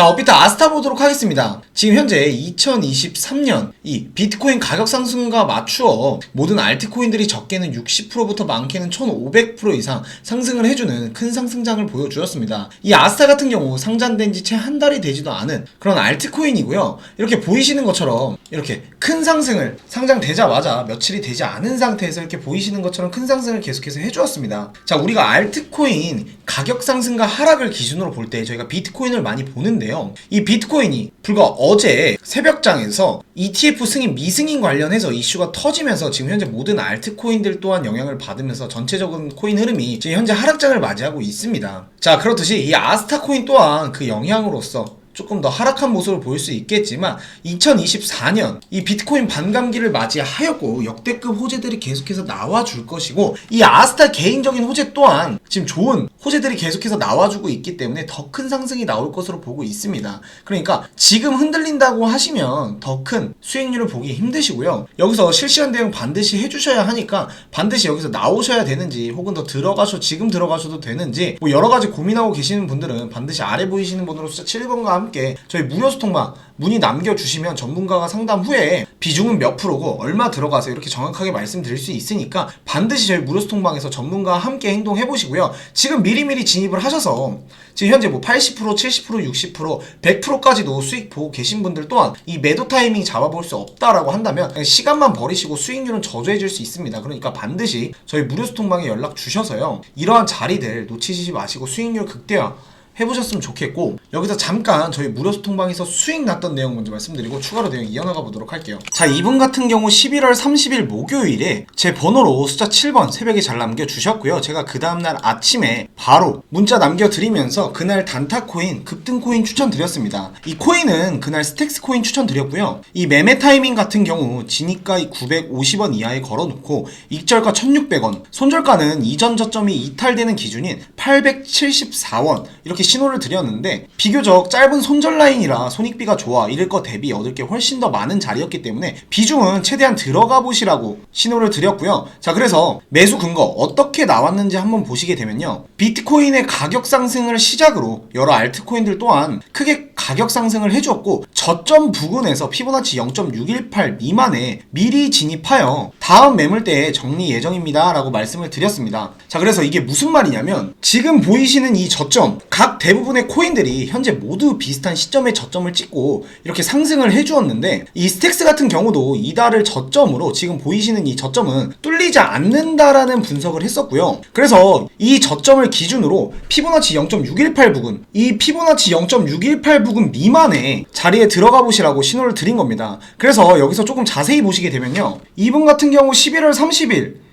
자, 업비트 아스타 보도록 하겠습니다. 지금 현재 2023년 이 비트코인 가격 상승과 맞추어 모든 알트코인들이 적게는 60%부터 많게는 1500% 이상 상승을 해주는 큰 상승장을 보여주었습니다. 이 아스타 같은 경우 상장된 지 채 한 달이 되지도 않은 그런 알트코인이고요. 이렇게 보이시는 것처럼 이렇게 큰 상승을 상장되자마자 며칠이 되지 않은 상태에서 이렇게 보이시는 것처럼 큰 상승을 계속해서 해주었습니다. 자, 우리가 알트코인 가격 상승과 하락을 기준으로 볼 때 저희가 비트코인을 많이 보는데 요. 이 비트코인이 불과 어제 새벽장에서 ETF 승인 미승인 관련해서 이슈가 터지면서 지금 현재 모든 알트코인들 또한 영향을 받으면서 전체적인 코인 흐름이 지금 현재 하락장을 맞이하고 있습니다. 자, 그렇듯이 이 아스타 코인 또한 그 영향으로서 조금 더 하락한 모습을 보일 수 있겠지만 2024년 이 비트코인 반감기를 맞이하였고 역대급 호재들이 계속해서 나와줄 것이고 이 아스타 개인적인 호재 또한 지금 좋은 호재들이 계속해서 나와주고 있기 때문에 더 큰 상승이 나올 것으로 보고 있습니다. 그러니까 지금 흔들린다고 하시면 더 큰 수익률을 보기 힘드시고요. 여기서 실시간 대응 반드시 해주셔야 하니까 반드시 여기서 나오셔야 되는지 혹은 더 들어가셔 지금 들어가셔도 되는지 뭐 여러 가지 고민하고 계시는 분들은 반드시 아래 보이시는 번호로 숫자 7번과 함께 저희 무료 소통방 문의 남겨주시면 전문가가 상담 후에 비중은 몇 프로고 얼마 들어가서 이렇게 정확하게 말씀드릴 수 있으니까 반드시 저희 무료 소통방에서 전문가와 함께 행동해 보시고요. 지금 미리미리 진입을 하셔서 지금 현재 뭐 80%, 70%, 60%, 100%까지도 수익 보고 계신 분들 또한 이 매도 타이밍 잡아볼 수 없다라고 한다면 시간만 버리시고 수익률은 저조해질 수 있습니다. 그러니까 반드시 저희 무료 소통방에 연락 주셔서요. 이러한 자리들 놓치지 마시고 수익률 극대화 해보셨으면 좋겠고 여기서 잠깐 저희 무료 소통방에서 수익 났던 내용 먼저 말씀드리고 추가로 내용 이어나가 보도록 할게요. 자 이분 같은 경우 11월 30일 목요일에 제 번호로 숫자 7번 새벽에 잘 남겨주셨고요. 제가 그 다음날 아침에 바로 문자 남겨드리면서 그날 단타 코인 급등 코인 추천드렸습니다. 이 코인은 그날 스택스 코인 추천드렸고요. 이 매매 타이밍 같은 경우 진입가 950원 이하에 걸어놓고 익절가 1600원 손절가는 이전 저점이 이탈되는 기준인 874원 이렇게 신호를 드렸는데 비교적 짧은 손절 라인이라 손익비가 좋아 이럴 거 대비 얻을 게 훨씬 더 많은 자리였기 때문에 비중은 최대한 들어가 보시라고 신호를 드렸고요. 자 그래서 매수 근거 어떻게 나왔는지 한번 보시게 되면요. 비트코인의 가격 상승을 시작으로 여러 알트코인들 또한 크게 가격 상승을 해주었고 저점 부근에서 피보나치 0.618 미만에 미리 진입하여 다음 매물대에 정리 예정입니다 라고 말씀을 드렸습니다. 자 그래서 이게 무슨 말이냐면 지금 보이시는 이 저점 각 대부분의 코인들이 현재 모두 비슷한 시점에 저점을 찍고 이렇게 상승을 해주었는데 이 스택스 같은 경우도 이달을 저점으로 지금 보이시는 이 저점은 뚫리지 않는다라는 분석을 했었고요. 그래서 이 저점을 기준으로 피보나치 0.618 부근 이 피보나치 0.618 부근 미만의 자리에 들어가 보시라고 신호를 드린 겁니다. 그래서 여기서 조금 자세히 보시게 되면요. 이분 같은 경우 11월 30일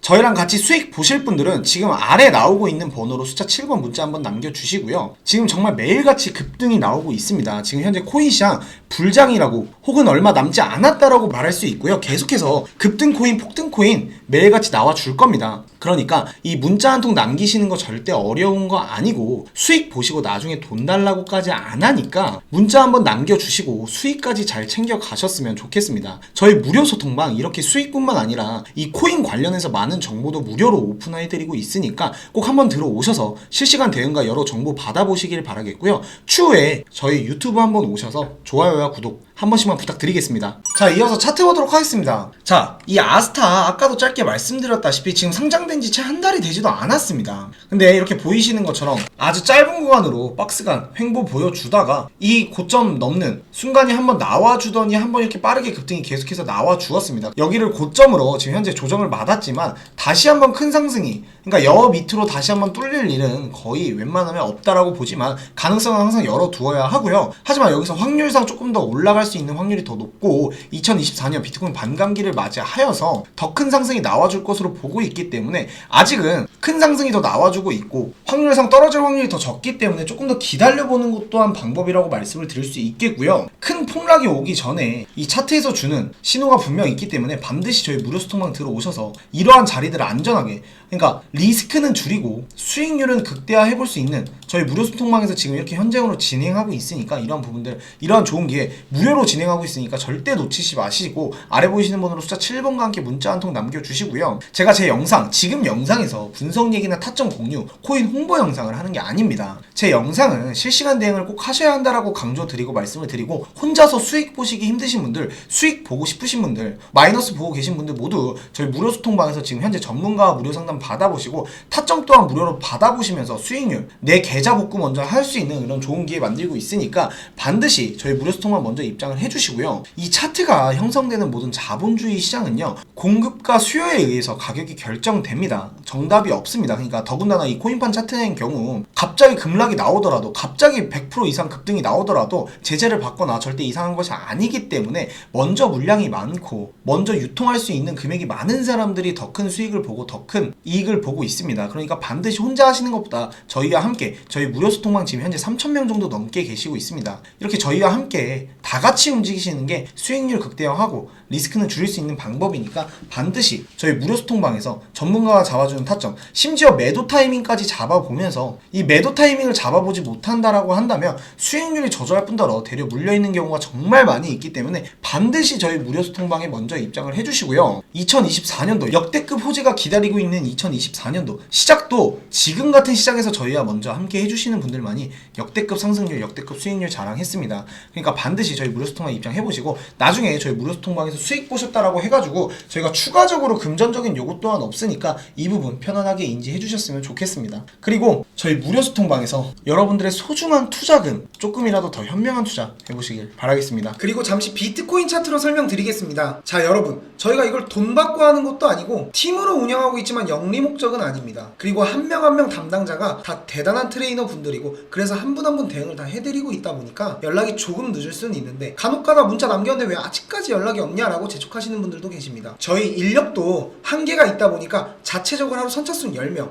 저희랑 같이 수익 보실 분들은 지금 아래 나오고 있는 번호로 숫자 7번 문자 한번 남겨주시고요. 지금 정말 매일같이 급등이 나오고 있습니다. 지금 현재 코인 시장 불장이라고 혹은 얼마 남지 않았다라고 말할 수 있고요. 계속해서 급등 코인, 폭등 코인 매일같이 나와 줄 겁니다. 그러니까 이 문자 한 통 남기시는 거 절대 어려운 거 아니고 수익 보시고 나중에 돈 달라고까지 안 하니까 문자 한번 남겨주시고 수익까지 잘 챙겨 가셨으면 좋겠습니다. 저희 무료 소통방 이렇게 수익뿐만 아니라 이 코인 관련해서 많은 정보도 무료로 오픈해드리고 있으니까 꼭 한번 들어오셔서 실시간 대응과 여러 정보 받아보시길 바라겠고요. 추후에 저희 유튜브 한번 오셔서 좋아요와 구독 한 번씩만 부탁드리겠습니다. 자, 이어서 차트 보도록 하겠습니다. 자, 이 아스타 아까도 짧게 말씀드렸다시피 지금 상장된 지 채 한 달이 되지도 않았습니다. 근데 이렇게 보이시는 것처럼 아주 짧은 구간으로 박스간 횡보 보여주다가 이 고점 넘는 순간이 한번 나와주더니 한번 이렇게 빠르게 급등이 계속해서 나와 주었습니다. 여기를 고점으로 지금 현재 조정을 맞았지만 다시 한번 큰 상승이 그러니까 여 밑으로 다시 한번 뚫릴 일은 거의 웬만하면 없다라고 보지만 가능성은 항상 열어두어야 하고요. 하지만 여기서 확률상 조금 더 올라갈 수 있는 확률이 더 높고 2024년 비트코인 반감기를 맞이하여서 더 큰 상승이 나와줄 것으로 보고 있기 때문에 아직은 큰 상승이 더 나와주고 있고 확률상 떨어질 확률이 더 적기 때문에 조금 더 기다려보는 것 또한 방법이라고 말씀을 드릴 수 있겠고요. 큰 폭락이 오기 전에 이 차트에서 주는 신호가 분명 있기 때문에 반드시 저희 무료 소통방 들어오셔서 이러한 자리들을 안전하게 그러니까 리스크는 줄이고 수익률은 극대화해 볼 수 있는 저희 무료 소통방에서 지금 이렇게 현장으로 진행하고 있으니까 이러한 부분들 이러한 좋은 기회 무료로 진행하고 있으니까 절대 놓치지 마시고 아래 보이시는 번호로 숫자 7번과 함께 문자 한 통 남겨주시고요. 제가 제 영상 지금 영상에서 분석 얘기나 타점 공유 코인 홍보 영상을 하는 게 아닙니다. 제 영상은 실시간 대응을 꼭 하셔야 한다라고 강조드리고 말씀을 드리고 혼자서 수익 보시기 힘드신 분들 수익 보고 싶으신 분들 마이너스 보고 계신 분들 모두 저희 무료 소통방에서 지금 현재 전문가 무료 상담 받아보시고 타점 또한 무료로 받아보시면서 수익률 내 계좌 복구 먼저 할 수 있는 그런 좋은 기회 만들고 있으니까 반드시 저희 무료 소통방 먼저 입장을 해주시고요. 이 차트가 형성되는 모든 자본주의 시장은요 공급과 수요에 의해서 가격이 결정됩니다. 정답이 없습니다. 그러니까 더군다나 이 코인판 차트의 경우 갑자기 급락이 나오더라도 갑자기 100% 이상 급등이 나오더라도 제재를 받거나 절대 이상한 것이 아니기 때문에 먼저 물량이 많고 먼저 유통할 수 있는 금액이 많은 사람들이 더 큰 수익을 보고 더 큰 이익을 보고 있습니다. 그러니까 반드시 혼자 하시는 것보다 저희와 함께 저희 무료 소통방 지금 현재 3,000명 정도 넘게 계시고 있습니다. 이렇게 저희와 함께 다 같이 움직이시는 게 수익률 극대화하고 리스크는 줄일 수 있는 방법이니까 반드시 저희 무료 소통방에서 전문가가 잡아주는 타점 심지어 매도 타이밍까지 잡아보면서 이 매도 타이밍을 잡아보지 못한다라고 한다면 수익률이 저조할 뿐더러 대려 물려있는 경우가 정말 많이 있기 때문에 반드시 저희 무료 소통방에 먼저 입장을 해주시고요 2024년도 역대급 호재가 기다리고 있는 2024년도 시작도 지금 같은 시장에서 저희와 먼저 함께 해주시는 분들만이 역대급 상승률 역대급 수익률 자랑했습니다 그러니까 반드시 저희 무료 소통방 입장해보시고 나중에 저희 무료 소통방에서 수익 보셨다라고 해가지고 저희가 추가적으로 금전적인 요구 또한 없으니까 이 부분 편안하게 인지해 주셨으면 좋겠습니다. 그리고 저희 무료 소통방에서 여러분들의 소중한 투자금 조금이라도 더 현명한 투자 해보시길 바라겠습니다. 그리고 잠시 비트코인 차트로 설명드리겠습니다. 자 여러분 저희가 이걸 돈 받고 하는 것도 아니고 팀으로 운영하고 있지만 영리 목적은 아닙니다. 그리고 한 명 한 명 담당자가 다 대단한 트레이 너 분들이고 그래서 한 분 한 분 대응을 다 해드리고 있다 보니까 연락이 조금 늦을 수는 있는데 간혹가다 문자 남겼는데 왜 아직까지 연락이 없냐라고 재촉하시는 분들도 계십니다. 저희 인력도 한계가 있다 보니까 자체적으로 하루 선착순 10명